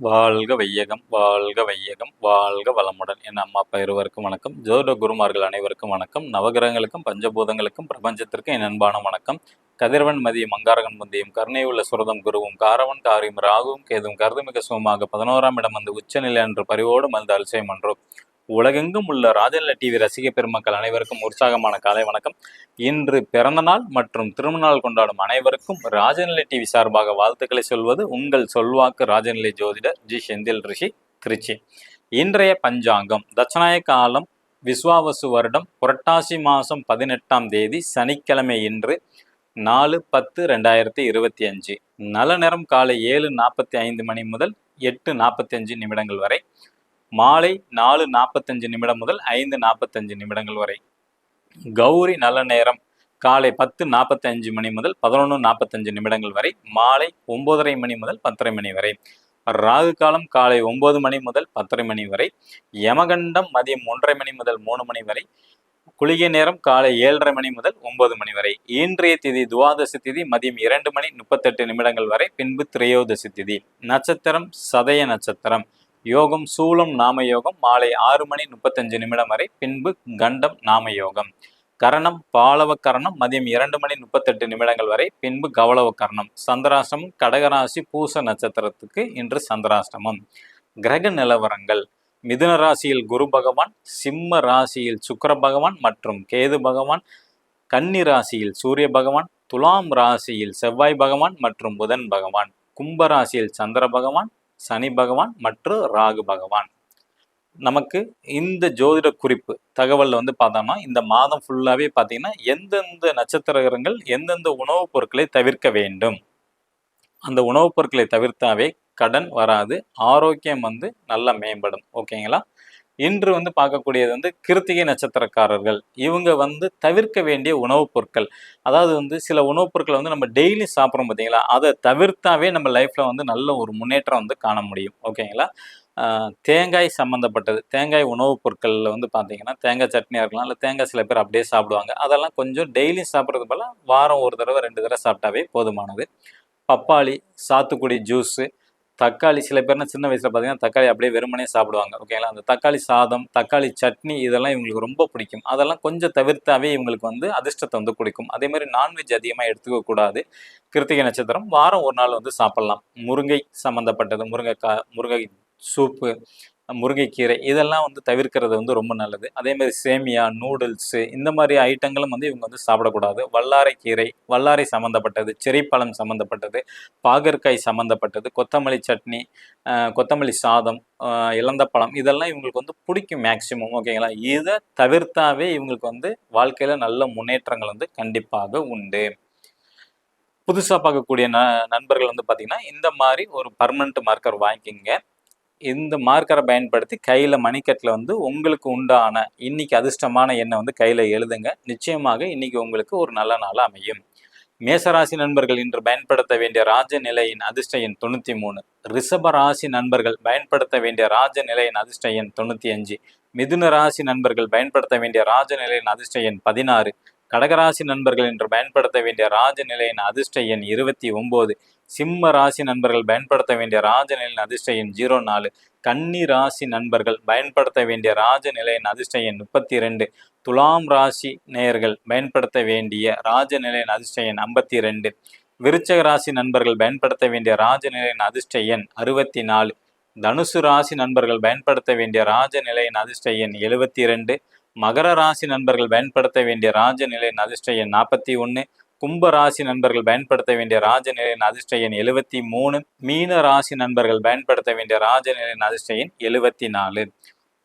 வாழ்க வையகம் வாழ்க வையகம் வாழ்க வளமுடன். என் அம்மா அப்பா இருவருக்கும் வணக்கம். ஜோட குருமார்கள் அனைவருக்கும் வணக்கம். நவகிரகங்களுக்கும் பஞ்சபூதங்களுக்கும் பிரபஞ்சத்திற்கும் என் அன்பான வணக்கம். கதிரவன் மதியம் மங்காரகன் முந்தியும் கருணை உள்ள சுரதம் குருவும் காரவன் காரியும் ராகுவும் கேதும் கருதுமிக சுகமாக பதினோராம் இடம் வந்து உச்சநிலை என்று பரிவோடு மல்து அல்சைம் என்றோம் உலகெங்கும் உள்ள ராஜநில டிவி ரசிக பெருமக்கள் அனைவருக்கும் உற்சாகமான காலை வணக்கம். இன்று பிறந்த நாள் மற்றும் திருமண நாள் கொண்டாடும் அனைவருக்கும் ராஜநிலை டிவி சார்பாக வாழ்த்துக்களை சொல்வது உங்கள் சொல்வாக்கு ராஜநிலை ஜோதிடர் ஜி. செந்தில் ரிஷி திருச்சி. இன்றைய பஞ்சாங்கம் தட்சநாய காலம் விஸ்வாவசு வருடம் புரட்டாசி மாதம் பதினெட்டாம் தேதி சனிக்கிழமை இன்று நாலு பத்து ரெண்டாயிரத்தி இருபத்தி அஞ்சு. நல்ல நேரம் காலை ஏழு நாற்பத்தி ஐந்து மணி முதல் எட்டு நாற்பத்தி அஞ்சு நிமிடங்கள் வரை மாலை நாலு நாற்பத்தஞ்சு நிமிடம் முதல் ஐந்து நாற்பத்தஞ்சு நிமிடங்கள் வரை. கௌரி நல்ல நேரம். காலை பத்து நாற்பத்தஞ்சு மணி முதல் பதினொன்று நாற்பத்தஞ்சு நிமிடங்கள் வரை. மாலை ஒன்பதரை மணி முதல் பத்தரை மணி வரை. ராகு காலம் காலை ஒன்பது மணி முதல் பத்தரை மணி வரை. யமகண்டம் மதியம் ஒன்றரை மணி முதல் மூணு மணி வரை. குளிகை நேரம் காலை ஏழரை மணி முதல் ஒன்பது மணி வரை. இன்றைய திதி துவாதசி திதி மதியம் இரண்டு மணி முப்பத்தெட்டு நிமிடங்கள் வரை. பின்பு திரையோதசி திதி. நட்சத்திரம் சதய நட்சத்திரம். யோகம் சூலம் நாம யோகம் மாலை ஆறு மணி முப்பத்தஞ்சு நிமிடம் வரை பின்பு கண்டம் நாம யோகம் கரணம் பாலவ கரணம் மதியம் இரண்டு மணி முப்பத்தெட்டு நிமிடங்கள் வரை பின்பு கவளவ கரணம். சந்திராஷ்டமம் கடகராசி பூச நட்சத்திரத்துக்கு இன்று சந்திராஷ்டமம். கிரக நிலவரங்கள். மிதுன ராசியில் குரு பகவான் சிம்ம ராசியில் சுக்கர பகவான் மற்றும் கேது பகவான் கன்னி ராசியில் சூரிய பகவான் துலாம் ராசியில் செவ்வாய் பகவான் மற்றும் புதன் பகவான். கும்ப ராசியில் சந்திர பகவான் சனி பகவான் மற்றும் ராகு பகவான். நமக்கு இந்த ஜோதிட குறிப்பு தகவலில் வந்து பார்த்தோம்னா இந்த மாதம் ஃபுல்லாகவே பார்த்தீங்கன்னா எந்தெந்த நட்சத்திரங்கள் எந்தெந்த உணவுப் பொருட்களை தவிர்க்க வேண்டும். அந்த உணவுப் பொருட்களை தவிர்த்தாவே கடன் வராது ஆரோக்கியம் வந்து நல்லா மேம்படும். ஓகேங்களா? இன்று வந்து பார்க்கக்கூடியது வந்து கிருத்திகை நட்சத்திரக்காரர்கள். இவங்க வந்து தவிர்க்க வேண்டிய உணவுப் பொருட்கள். அதாவது வந்து சில உணவுப் பொருட்களை வந்து நம்ம டெய்லி சாப்பிட்றோம் பார்த்தீங்களா? அதை தவிர்த்தாவே நம்ம லைஃப்பில் வந்து நல்ல ஒரு முன்னேற்றம் வந்து காண முடியும். ஓகேங்களா? தேங்காய் சம்மந்தப்பட்டது தேங்காய் உணவுப் பொருட்களில் வந்து பார்த்தீங்கன்னா தேங்காய் சட்னியாக இருக்கலாம் இல்லை தேங்காய் சில பேர் அப்படியே சாப்பிடுவாங்க. அதெல்லாம் கொஞ்சம் டெய்லி சாப்பிட்றது போல் வாரம் ஒரு தடவை ரெண்டு தடவை சாப்பிட்டாவே போதுமானது. பப்பாளி சாத்துக்குடி ஜூஸு தக்காளி சில பேர்னா சின்ன வயசில் பார்த்தீங்கன்னா தக்காளி அப்படியே வெறுமனே சாப்பிடுவாங்க. ஓகேங்களா அந்த தக்காளி சாதம் தக்காளி சட்னி இதெல்லாம் இவங்களுக்கு ரொம்ப பிடிக்கும். அதெல்லாம் கொஞ்சம் தவிர்த்தாவே இவங்களுக்கு வந்து அதிர்ஷ்டத்தை வந்து கொடுக்கும். அதே மாதிரி நான்வெஜ் அதிகமாக எடுத்துக்க கூடாது. கிருத்திகை நட்சத்திரம் வாரம் ஒரு நாள் வந்து சாப்பிட்லாம். முருங்கை சம்மந்தப்பட்டது முருங்கைக்காய் முருங்கை சூப்பு முருங்கைக்கீரை இதெல்லாம் வந்து தவிர்க்கிறது வந்து ரொம்ப நல்லது. அதே மாதிரி சேமியா நூடுல்ஸு இந்த மாதிரி ஐட்டங்களும் வந்து இவங்க வந்து சாப்பிடக்கூடாது. வல்லாரை கீரை வல்லாரை சம்மந்தப்பட்டது செரிப்பழம் சம்மந்தப்பட்டது பாகற்காய் சம்மந்தப்பட்டது கொத்தமல்லி சட்னி கொத்தமல்லி சாதம் இழந்த பழம் இதெல்லாம் இவங்களுக்கு வந்து பிடிக்கும் மேக்சிமம் ஓகேங்களா? இதை தவிர்த்தாவே இவங்களுக்கு வந்து வாழ்க்கையில் நல்ல முன்னேற்றங்கள் வந்து கண்டிப்பாக உண்டு. புதுசாக பார்க்கக்கூடிய ந நண்பர்கள் வந்து பார்த்திங்கன்னா இந்த மாதிரி ஒரு பர்மனண்ட் மார்க்கர் வாங்கிக்கிங்க. இந்த மார்க்கரை பயன்படுத்தி கையில் மணிக்கட்டில் வந்து உங்களுக்கு உண்டான இன்னைக்கு அதிர்ஷ்டமான எண்ணை வந்து கையில் எழுதுங்க. நிச்சயமாக இன்னைக்கு உங்களுக்கு ஒரு நல்ல நாள் அமையும். மேசராசி நண்பர்கள் இன்று பயன்படுத்த வேண்டிய ராஜ நிலையின் அதிர்ஷ்ட எண் தொண்ணூற்றி மூணு. ரிஷப ராசி நண்பர்கள் பயன்படுத்த வேண்டிய ராஜ நிலையின் அதிர்ஷ்ட எண் தொண்ணூற்றி அஞ்சு. மிதுன ராசி நண்பர்கள் பயன்படுத்த வேண்டிய ராஜ நிலையின் அதிர்ஷ்ட எண் பதினாறு. கடகராசி நண்பர்கள் இன்று பயன்படுத்த வேண்டிய ராஜநிலையின் அதிர்ஷ்ட எண் இருபத்தி ஒன்பது சிம்ம ராசி நண்பர்கள் பயன்படுத்த வேண்டிய ராஜநிலையின் அதிர்ஷ்ட எண் ஜீரோ நாலு. கன்னி ராசி நண்பர்கள் பயன்படுத்த வேண்டிய ராஜநிலையின் அதிர்ஷ்ட எண் முப்பத்தி ரெண்டு. துலாம் ராசி நேயர்கள் பயன்படுத்த வேண்டிய ராஜநிலையின் அதிர்ஷ்ட எண் ஐம்பத்தி ரெண்டு. விருச்சக ராசி நண்பர்கள் பயன்படுத்த வேண்டிய ராஜநிலையின் அதிர்ஷ்ட எண் அறுபத்தி நாலு. தனுசு ராசி நண்பர்கள் பயன்படுத்த வேண்டிய ராஜநிலையின் அதிர்ஷ்ட எண் எழுபத்தி ரெண்டு. மகர ராசி நண்பர்கள் பயன்படுத்த வேண்டிய ராஜ நிலையின் அதிர்ஷ்ட எண் நாற்பத்தி ஒன்று கும்ப ராசி நண்பர்கள் பயன்படுத்த வேண்டிய ராஜ நிலையின் அதிர்ஷ்ட எண் எழுபத்தி மூணு மீன ராசி நண்பர்கள் பயன்படுத்த வேண்டிய ராஜ நிலையின் அதிர்ஷ்ட எண் எழுபத்தி நாலு.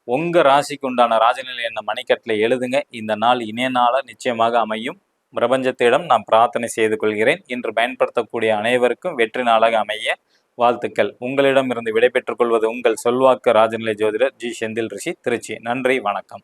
உங்கள் ராசிக்கு உண்டான ராஜநிலை என்ன மணிக்கட்டில் எழுதுங்க. இந்த நாள் இணைய நாளாக நிச்சயமாக அமையும். பிரபஞ்சத்திடம் நான் பிரார்த்தனை செய்து கொள்கிறேன். இன்று பயன்படுத்தக்கூடிய அனைவருக்கும் வெற்றி நாளாக அமைய வாழ்த்துக்கள். உங்களிடமிருந்து விடைபெற்றுக் கொள்வது உங்கள் சொல்வாக்கு ராஜநிலை ஜோதிடர் ஜி செந்தில் ரிஷி திருச்சி. நன்றி வணக்கம்.